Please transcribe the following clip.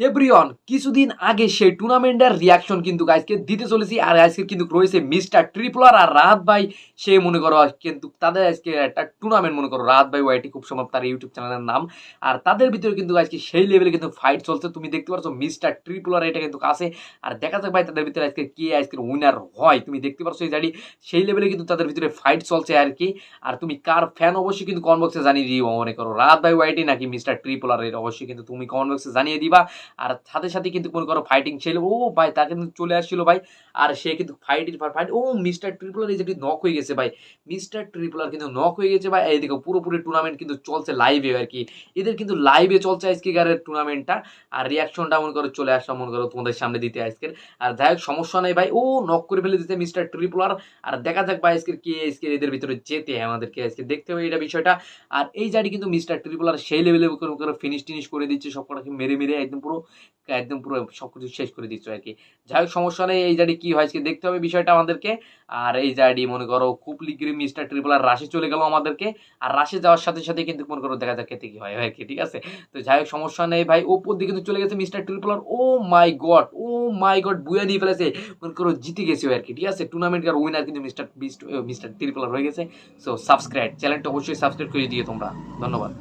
Everyone কিছুদিন আগে সেই টুর্নামেন্টের রিয়াকশন কিন্তু আজকে দিতে চলেছি। আর আজকে কিন্তু রয়েছে মিস্টার ট্রিপলার আর রাহাত ভাই। সে মনে করো কিন্তু তাদের আজকে একটা টুর্নামেন্ট মনে করো, রাহাত ভাই ওয়াইটি খুব সম্ভব তার ইউটিউব চ্যানেলের নাম। আর তাদের ভিতরে কিন্তু আজকে সেই লেভেলে কিন্তু ফাইট চলছে। তুমি দেখতে পাচ্ছ মিস্টার ট্রিপলার এটা কিন্তু আছে আর দেখা যাক ভাই তাদের ভিতরে আজকে কে আজকে উইনার হয়। তুমি দেখতে পাচ্ছ এই জানি সেই লেভেলে কিন্তু তাদের ভিতরে ফাইট চলছে আর কি। আর তুমি কার ফ্যান অবশ্যই কিন্তু কমেন্ট বক্সে জানিয়ে দিও, মনে করো। রাহাত ভাই ওয়াইটি নাকি মিস্টার ট্রিপলার এর অবশ্যই কিন্তু তুমি কমেন্ট বক্সে জানিয়ে দিবা। আর সাথে সাথে কিন্তু মনে করো ফাইটিং ছিল। ও ভাই, তার কিন্তু চলে আসছিল ভাই। আর সে কিন্তু ফাইটিং ফাইট ও মিস্টার ট্রিপলার এই যেটি নক হয়ে গেছে ভাই। মিস্টার ট্রিপলার কিন্তু নক হয়ে গেছে ভাই। এইদিকে পুরোপুরি টুর্নামেন্ট কিন্তু চলছে লাইভে আর কি। এদের কিন্তু লাইভে চলছে আজকে গারের টুর্নামেন্টটা আর রিয়াকশনটা মনে করো চলে আসলাম মনে করো তোমাদের সামনে দিতে আজকের। আর যাই হোক, সমস্যা নেই ভাই। ও নক করে ফেলে দিতে মিস্টার ট্রিপলার আর দেখা যাক ভাই আজকের কে আজকে এদের ভিতরে যেতে আমাদেরকে আজকে দেখতে হবে এটা বিষয়টা। আর এই জায়গাটি কিন্তু মিস্টার ট্রিপলার সেই লেভেলে ফিনিশ টিনিশ করে দিচ্ছে সব কটাকে মেরে মেরে একদম পুরো একদম পুরো সব কিছু শেষ করে দিচ্ছ আর কি। যাই হোক, সমস্যা নেই, এই জায়গাটি কী হয় আজকে দেখতে হবে বিষয়টা আমাদেরকে। আর এই জায়গাটি মনে করো খুব লিগ্রি মিস্টার ট্রিপল আর রাশি চলে গেল আমাদেরকে। আর রাশি যাওয়ার সাথে সাথে কিন্তু মনে করো দেখা যাক কি হয় আর কি, ঠিক আছে? তো যাই হোক, সমস্যা নেই ভাই, ওপর দিকে কিন্তু চলে গেছে mister Tripler oh my god oh my god বুয়া দিয়ে ফেলেছে। মনে করো জিতে গেছে আর কি, ঠিক আছে? টুর্নামেন্টের উইনার কিন্তু মিস্টার মিস্টার ট্রিপলার হয়ে গেছে। সো সাবস্ক্রাইব চ্যানেলটা অবশ্যই সাবস্ক্রাইব করে দিয়ে তোমরা। ধন্যবাদ।